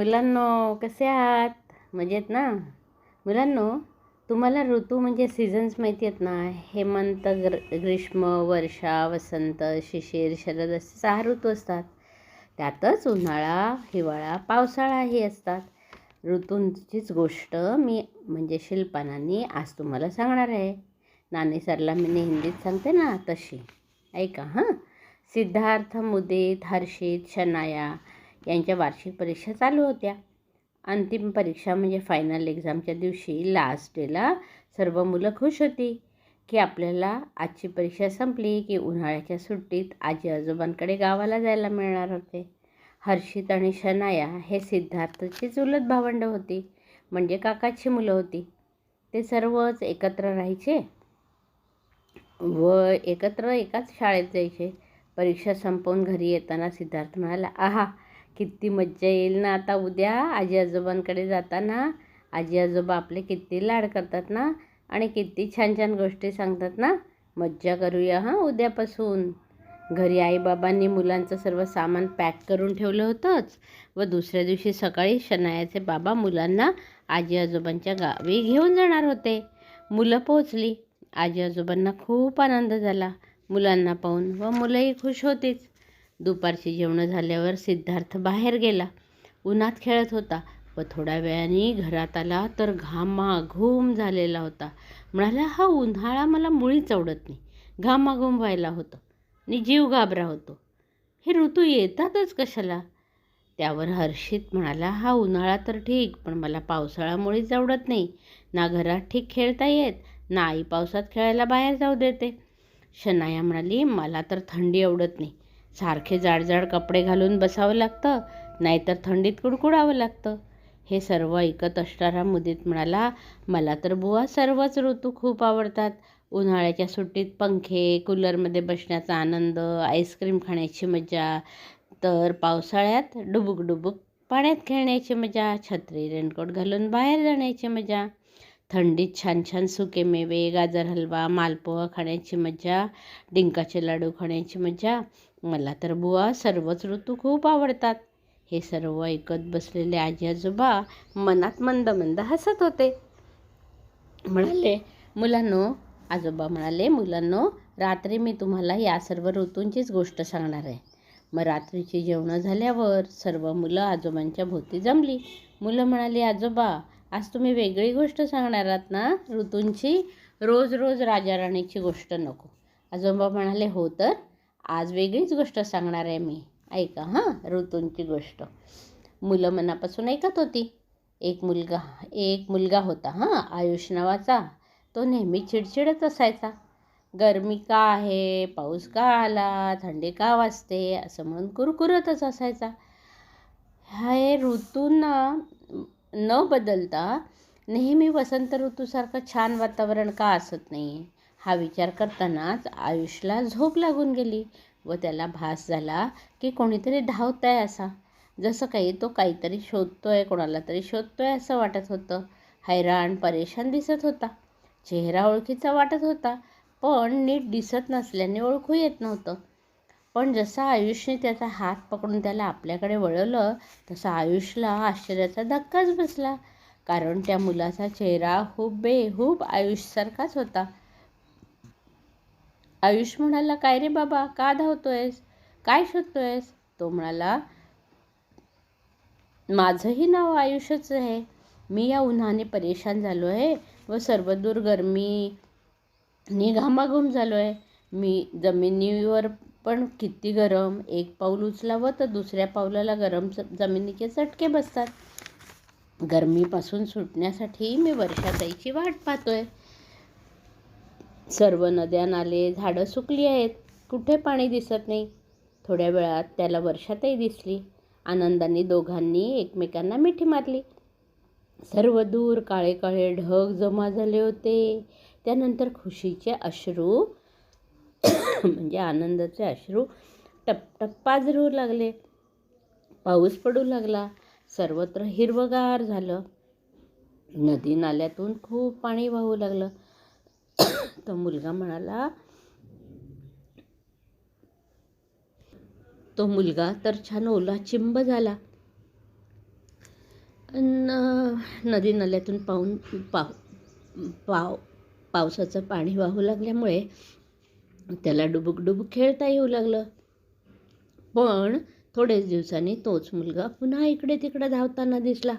मुलांनो कसे आहात? मजेत ना? मुलांनो तुम्हाला ऋतू म्हणजे सीझन्स माहिती आहेत ना? हेमंत ग्र ग्रीष्म वर्षा वसंत शिशिर शरद असे सहा ऋतू असतात. त्यातच उन्हाळा हिवाळा पावसाळाही असतात. ऋतूंचीच गोष्ट मी म्हणजे शिल्पानांनी आज तुम्हाला सांगणार आहे. नानी सरला मी हिंदीत सांगते ना तशी. ऐका हां? सिद्धार्थ मुदित हर्षित शनाया यांच्या वार्षिक परीक्षा चालू होत्या. अंतिम परीक्षा म्हणजे फायनल एक्झामच्या दिवशी लास्ट डेला सर्व मुलं खुश होती की आपल्याला आजची परीक्षा संपली की उन्हाळ्याच्या सुट्टीत आजी आजोबांकडे गावाला जायला मिळणार होते. हर्षित आणि शनाया हे सिद्धार्थची चुलत भावंडं होती. म्हणजे काकाची मुलं होती. ते सर्वच एकत्र राहायचे? व एकत्र एकाच शाळेत जायचे. परीक्षा संपवून घरी येताना सिद्धार्थ म्हणाला आहा किती मज्जा येईल ना. आता उद्या आजी आजोबांकडे जाताना आजी आजोबा आपले किती लाड करतात ना आणि किती छान छान गोष्टी सांगतात ना. मज्जा करूया हां उद्यापासून. घरी आईबाबांनी मुलांचं सर्व सामान पॅक करून ठेवलं होतंच. व दुसऱ्या दिवशी सकाळी शनायाचे बाबा मुलांना आजी आजोबांच्या गावी घेऊन जाणार होते. मुलं पोचली आजी आजोबांना खूप आनंद झाला. मुलांना पाहून व मुलंही खुश होतीच. दुपारची जेवणं झाल्यावर सिद्धार्थ बाहेर गेला. उन्हात खेळत होता. व थोड्या वेळाने घरात आला तर घामाघूम झालेला होता. म्हणाला हा उन्हाळा मला मुळीच आवडत नाही. घामाघूम व्हायला होतं. आणि जीव घाबरा होतो. हे ऋतू येतातच कशाला? त्यावर हर्षित म्हणाला हा उन्हाळा तर ठीक पण मला पावसाळा मुळीच आवडत नाही. ना घरात ठीक खेळता येत ना आई पावसात खेळायला बाहेर जाऊ देते. शनाया म्हणाली मला तर थंडी आवडत नाही. सारखे जाडजाड कपडे घालून बसावं लागतं नाहीतर थंडीत कुडकुडावं लागतं. हे सर्व ऐकत असणारा मुदीत म्हणाला मला तर बुवा सर्वच ऋतू खूप आवडतात. उन्हाळ्याच्या सुट्टीत पंखे कूलरमध्ये बसण्याचा आनंद आईस्क्रीम खाण्याची मजा तर पावसाळ्यात डुबुक डुबुक पाण्यात खेळण्याची मजा छत्री रेनकोट घालून बाहेर जाण्याची मजा. थंडीत छान छान सुके मेवे गाजर हलवा मालपोहा खाण्याची मजा डिंकाचे लाडू खाण्याची मजा मला तर बुवा सर्वच ऋतू खूप आवडतात. हे सर्व ऐकत बसलेले आजी आजोबा मनात मंद मंद हसत होते. म्हणाले मुलांनो आजोबा म्हणाले मुलांनो रात्री मी तुम्हाला या सर्व ऋतूंचीच गोष्ट सांगणार आहे. मग रात्रीची जेवणं झाल्यावर सर्व मुलं आजोबांच्या भोवती जमली. मुलं म्हणाली आजोबा आज तुम्ही वेगळी गोष्ट सांगणार आहात ना? ऋतूंची रोज रोज राजाराणीची गोष्ट नको. आजोबा म्हणाले हो तर? आज वेगळीच गोष्ट सांगणार आहे मी. ऐका हां ऋतूंची गोष्ट. मुलं मनापासून ऐकत होती. एक मुलगा एक मुलगा होता हां आयुष नावाचा. तो नेहमी चिडचिडत असायचा. गरमी का आहे? पाऊस का आला? थंडी का वाजते? असं म्हणून कुरकुरतच असायचा. हे ऋतूंना न बदलता नेहमी वसंत ऋतूसारखं छान वातावरण का असत नाही हा विचार करतानाच आयुषला झोप लागून गेली व त्याला भास झाला की कोणीतरी धावत आहे असा. जसं काही तो काहीतरी शोधतोय कोणाला तरी शोधतोय असं वाटत होतं. हैराण परेशान दिसत होता. चेहरा ओळखीचा वाटत होता. पण नीट दिसत नसल्याने ओळखू येत नव्हतं. पण जसा आयुषने त्याचा हात पकडून त्याला आपल्याकडे वळवलं तसा आयुषला आश्चर्याचा धक्काच बसला. कारण त्या मुलाचा चेहरा हुबेहूब आयुषसारखाच होता. आयुष म्हणाला काय रे बाबा का धावतोयस? काय शोधतोयस? तो म्हणाला माझंही नाव आयुषच आहे. मी या उन्हाने परेशान झालो आहे व सर्वदूर गरमी नि घामाघूम झालो आहे मी जमिनीवर पण किती गरम एक पाऊल उचलावं तर दुसऱ्या पावलाला गरम जमिनीचे चटके बसतात. गरमीपासून सुटण्यासाठी मी वर्षाताईची वाट पाहतोय. सर्व नद्या नाले झाडं सुकली आहेत. कुठे पाणी दिसत नाही. थोड्या वेळात त्याला वर्षातही दिसली. आनंदाने दोघांनी एकमेकांना मिठी मारली. सर्व दूर काळे काळे ढग जमा झाले होते. त्यानंतर खुशीचे अश्रू म्हणजे आनंदाचे अश्रू टपटप पाजरू लागले पाऊस पडू लागला सर्वत्र हिरवगार झालं नदी नाल्यातून खूप पाणी वाहू लागलं. तो मुलगा म्हणाला तो मुलगा तर छान ओला चिंब झाला. न नदी नाल्यातून पाहून पाव पाव पावसाचं पाणी वाहू लागल्यामुळे त्याला डुबुक डुबुक खेळता येऊ लागलं. पण थोडेच दिवसांनी तोच मुलगा पुन्हा इकडे तिकडे धावताना दिसला.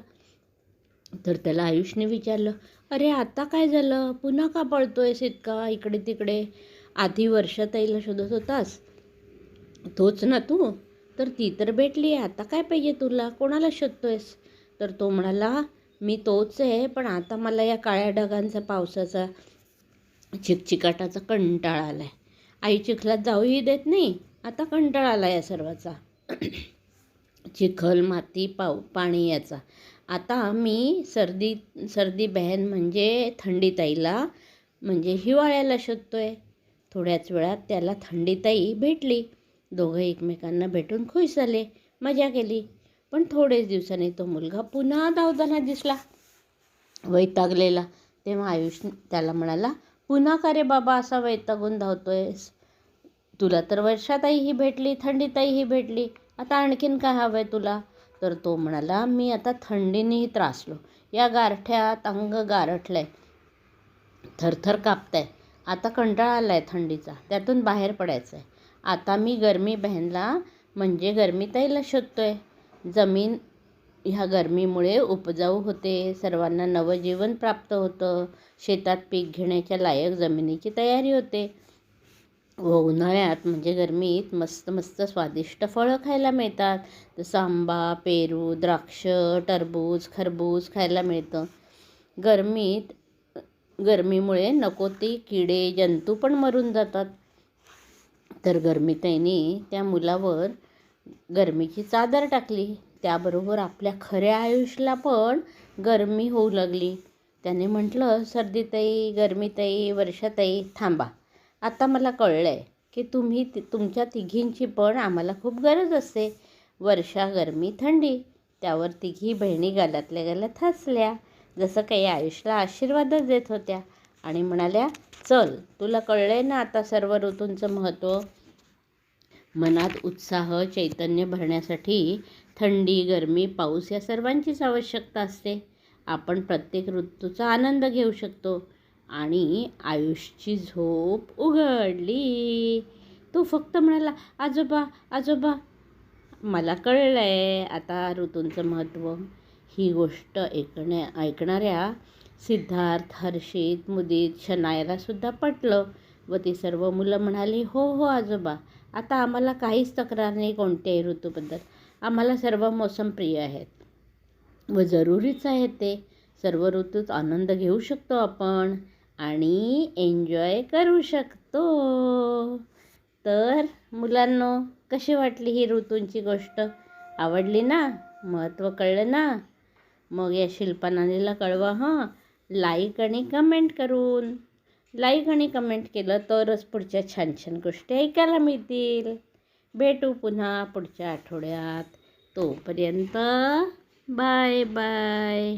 तर त्याला आयुषने विचारलं अरे आता काय झालं? पुन्हा का पळतोयस इतका इकडे तिकडे? आधी वर्षाताईला शोधत होतास. तोच ना तू? तर ती तर भेटली आता काय पाहिजे तुला? कोणाला शोधतोयस? तर तो म्हणाला मी तोच आहे पण आता मला या काळ्या ढगांचा पावसाचा चिकचिकाटाचा कंटाळा आला आहे आई चिखलात जाऊही देत नाही. आता कंटाळा आला या सर्वाचा. चिखल माती पाव पाणी याचा. आता मी सर्दी सर्दी बहन म्हणजे थंडीताईला म्हणजे हिवाळ्याला शोधतो आहे थोड्याच वेळात त्याला थंडीताई भेटली. दोघं एकमेकांना भेटून खुश झाले मजा केली. पण थोडेच दिवसांनी तो मुलगा पुन्हा धावताना दिसला. वैतागलेला. तेव्हा आयुष त्याला म्हणाला पुन्हा का रे बाबा असा वैतागून धावतोयस? तुला तर वर्षाताईही भेटली थंडीताईही भेटली. आता आणखीन काय हवं आहे तुला? तर तो म्हणाला मी आता थंडीनेही त्रासलो. या गारठ्यात अंग गारठलं आहे थरथर कापत आहे आता कंटाळा आला आहे थंडीचा. त्यातून बाहेर पडायचं आहे आता मी गरमी बहनला म्हणजे गरमीताईला शोधतोय. जमीन ह्या गरमीमुळे उपजाऊ होते. सर्वांना नवजीवन प्राप्त होतं. शेतात पीक घेण्याच्या लायक जमिनीची तयारी होते. व उन्हाळ्यात म्हणजे गरमीत मस्त मस्त स्वादिष्ट फळं खायला मिळतात. जसं आंबा पेरू द्राक्ष टरबूज खरबूज खायला मिळतं. गरमीत गरमीमुळे नको ते किडे जंतू पण मरून जातात. तर गरमीताईने त्या मुलावर गरमीची चादर टाकली. त्याबरोबर आपल्या खऱ्या आयुष्याला पण गरमी होऊ लागली. त्याने म्हटलं सर्दीताई गरमीताई वर्षाताई थांबा. आता मला कळलं आहे की तुम्ही ति तुमच्या तिघींची पण आम्हाला खूप गरज असते. वर्षा गरमी थंडी त्यावर तिघी बहिणी गालातल्या गालात हसल्या. जसं काही आयुषला आशीर्वादच देत होत्या. आणि म्हणाल्या चल तुला कळलं आहे ना आता सर्व ऋतूंचं महत्त्व मनात उत्साह चैतन्य भरण्यासाठी थंडी गरमी पाऊस या सर्वांचीच आवश्यकता असते. आपण प्रत्येक ऋतूचा आनंद घेऊ शकतो. आणि आयुषची झोप उघडली. तो फक्त म्हणाला आजोबा आजोबा मला कळलं आहे आता ऋतूंचं महत्त्व. ही गोष्ट ऐकण्या ऐकणाऱ्या सिद्धार्थ हर्षित मुदित शनायलासुद्धा पटलं व ती सर्व मुलं म्हणाली हो हो आजोबा. आता आम्हाला काहीच तक्रार नाही कोणत्याही ऋतूबद्दल. आम्हाला सर्व मोसम प्रिय आहेत. व जरुरीच आहे ते. सर्व ऋतूत आनंद घेऊ शकतो आपण आणि एन्जॉय करू शकतो. तर मुलांनो कशी वाटली ही ऋतूंची गोष्ट? आवडली ना? महत्त्व कळलं ना? मग या शिल्पनानीला कळवा हां. लाईक आणि कमेंट करून. लाईक आणि कमेंट केलं तरच पुढच्या छान छान गोष्टी ऐकायला मिळतील. भेटू पुन्हा पुढच्या आठवड्यात. तोपर्यंत बाय बाय.